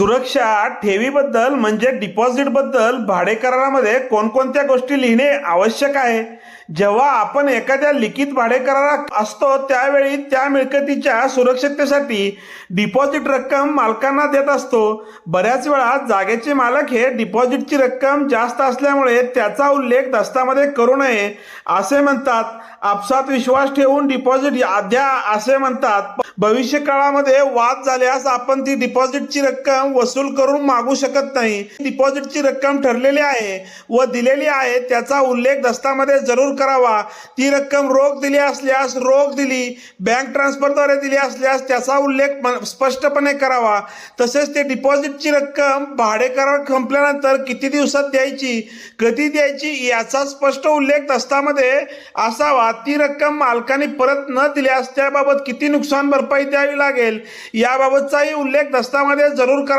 सुरक्षा ठेवीबद्दल म्हणजे डिपॉझिटबद्दल भाडेकरारामध्ये कोणकोणत्या गोष्टी लिहिणे आवश्यक आहे? जेव्हा आपण एखाद्या लिखित भाडेकरारा असतो त्यावेळी त्या मिळकतीच्या सुरक्षिततेसाठी डिपॉझिट रक्कम मालकांना देत असतो. बऱ्याच वेळा जागेचे मालक हे डिपॉझिटची रक्कम जास्त असल्यामुळे त्याचा उल्लेख दस्तामध्ये करू नये असे म्हणतात. आपसात विश्वास ठेवून डिपॉझिट द्या असे म्हणतात. भविष्य काळामध्ये वाद झाल्यास आपण ती डिपॉझिटची रक्कम वसूल करून मागू शकत नाही. डिपॉझिटची रक्कम ठरलेली आहे व दिलेली आहे त्याचा उल्लेख दस्तामध्ये जरूर करावा. ती रक्कम रोख दिली असल्यास रोख दिली बँक ट्रान्सफरद्वारे दिली असल्यास त्याचा उल्लेख स्पष्टपणे करावा. तसेच ते डिपॉझिटची रक्कम भाडेकरार संपल्यानंतर किती दिवसात द्यायची कधी द्यायची याचा स्पष्ट उल्लेख दस्तामध्ये असावा. ती रक्कम मालकाने परत न दिल्यास त्याबाबत किती नुकसान भरपाई द्यावी लागेल याबाबतचाही उल्लेख दस्तामध्ये जरूर करा